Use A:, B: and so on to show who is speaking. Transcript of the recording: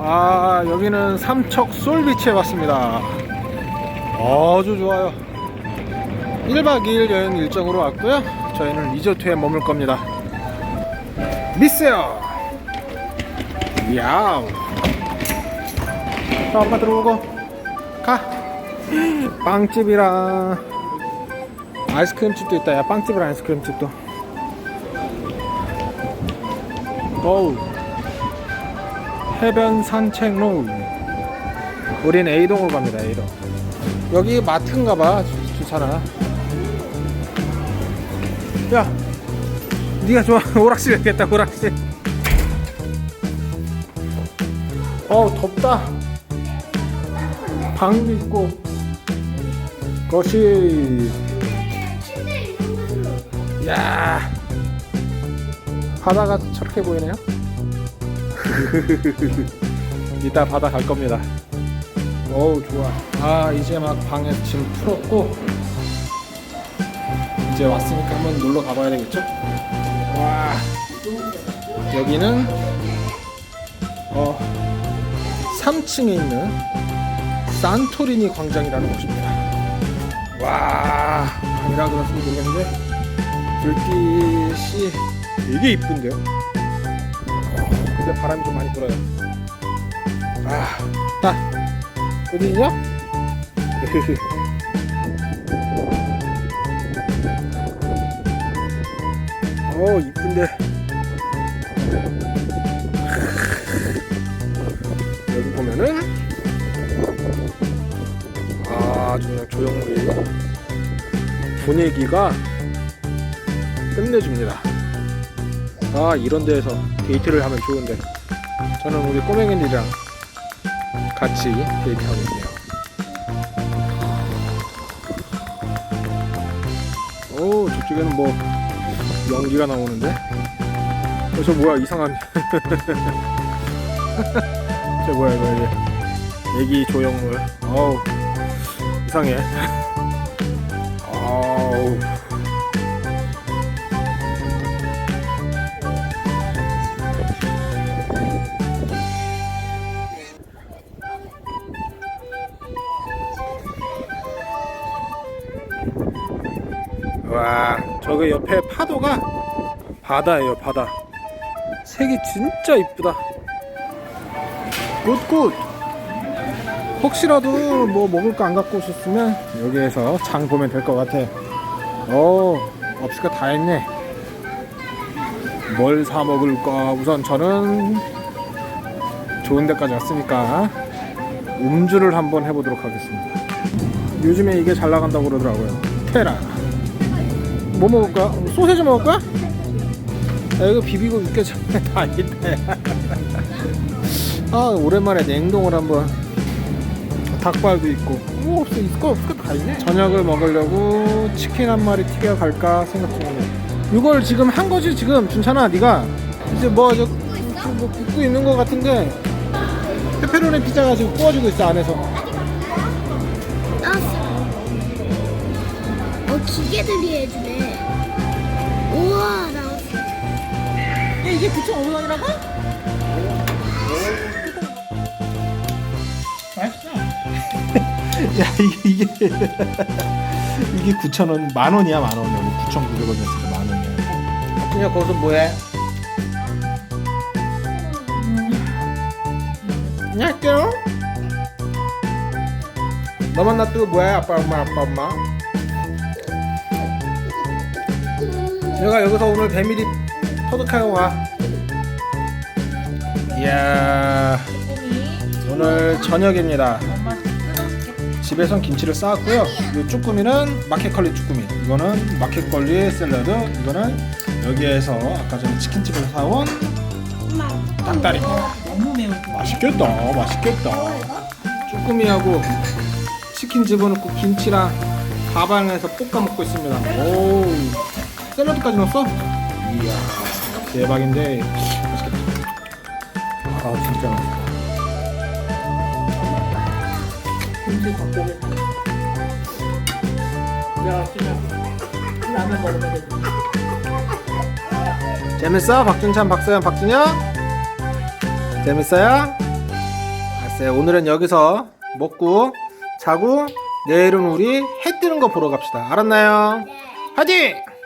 A: 아 여기는 삼척 솔비치에 왔습니다. 아주 좋아요. 1박 2일 여행 일정으로 왔고요. 저희는 리조트에 머물 겁니다. 미스요! 야우 자 엄마 들어오고. 가. 빵집이랑 아이스크림집도 있다. 야 빵집이랑 아이스크림집도. 어우 해변 산책로 우린 A동으로 갑니다 A동. 여기 마트인가봐 주차나. 야 니가 좋아. 오락실 가겠다 오락실. 어우 덥다. 방도 있고. 거실 야. 바다가 저렇게 보이네요 이따 바다 갈 겁니다. 어우 좋아. 아 이제 막 방에 짐 풀었고 이제 왔으니까 한번 놀러 가봐야 되겠죠? 와 여기는 어 3층에 있는 산토리니 광장이라는 곳입니다. 와 밤이라 그런지 모르겠는데 불빛이 되게 이쁜데요? 근데 바람이 좀 많이 불어요. 아, 딱 어디냐? 어, 이쁜데. 여기 보면은 아주 그냥 조형물이 분위기가 끝내줍니다. 아 이런 데에서 데이트를 하면 좋은데. 저는 우리 꼬맹이들이랑 같이 데이트하고 있네요. 오 저쪽에는 뭐 연기가 나오는데? 어, 저 뭐야 이상한. 저 뭐야 이거 이게. 애기 조형물. 어우 이상해. 아우 와 저기 옆에 파도가 바다예요 바다. 색이 진짜 이쁘다. 굿굿. 혹시라도 뭐 먹을 거 안 갖고 오셨으면 여기에서 장 보면 될 것 같아. 오 업스가 다 했네. 뭘 사 먹을까? 우선 저는 좋은 데까지 왔으니까 음주를 한번 해보도록 하겠습니다. 요즘에 이게 잘 나간다고 그러더라고요. 테라 뭐 먹을까? 소세지 먹을까? 야, 이거 비비고 육개장에 다 있네. 아 오랜만에 냉동을 한번 닭발도 있고 뭐 없어 있을 거 없을 거다 있네. 저녁을 먹으려고 치킨 한 마리 튀겨 갈까 생각 중이네. 이걸 지금 한 거지 지금 준찬아 네가 이제 뭐 저 뭐 굽고 있는 거 같은데 페페로니 피자가 지금 구워지고 있어 안에서.
B: 어, 기계들이 해주네. 우와, 나왔어.
C: 야, 이게 9,500원이라고? 맛있어.
A: 야 이게 이게 이게 9,000원 만 원이야 만 원이야 뭐 9,900원이었으니까 만 원이야. 그냥 거기서 뭐해? 안녕하세요. 너만 놔두고 뭐해 아빠 엄마 아빠 엄마. 내가 여기서 오늘 배밀이 터득하고 와. 이야 오늘 저녁입니다. 집에선 김치를 쌓았고요. 이 쭈꾸미는 마켓컬리 쭈꾸미. 이거는 마켓컬리 샐러드. 이거는 여기에서 아까 전에 치킨집에서 사온 닭다리.
C: 너무 거.
A: 맛있겠다. 맛있겠다. 쭈꾸미하고 치킨 집어넣고 김치랑 가방에서 볶아 먹고 있습니다. 오, 샐러드까지 넣었어? 이야, 대박인데 맛있겠다. 아, 진짜 맛있다.
C: 김치 라면 먹으면 되지.
A: 재밌어? 박준찬, 박서연, 박준영? 재밌어요? 글쎄 오늘은 여기서 먹고 자고 내일은 우리 해 뜨는 거 보러 갑시다 알았나요? 화이팅!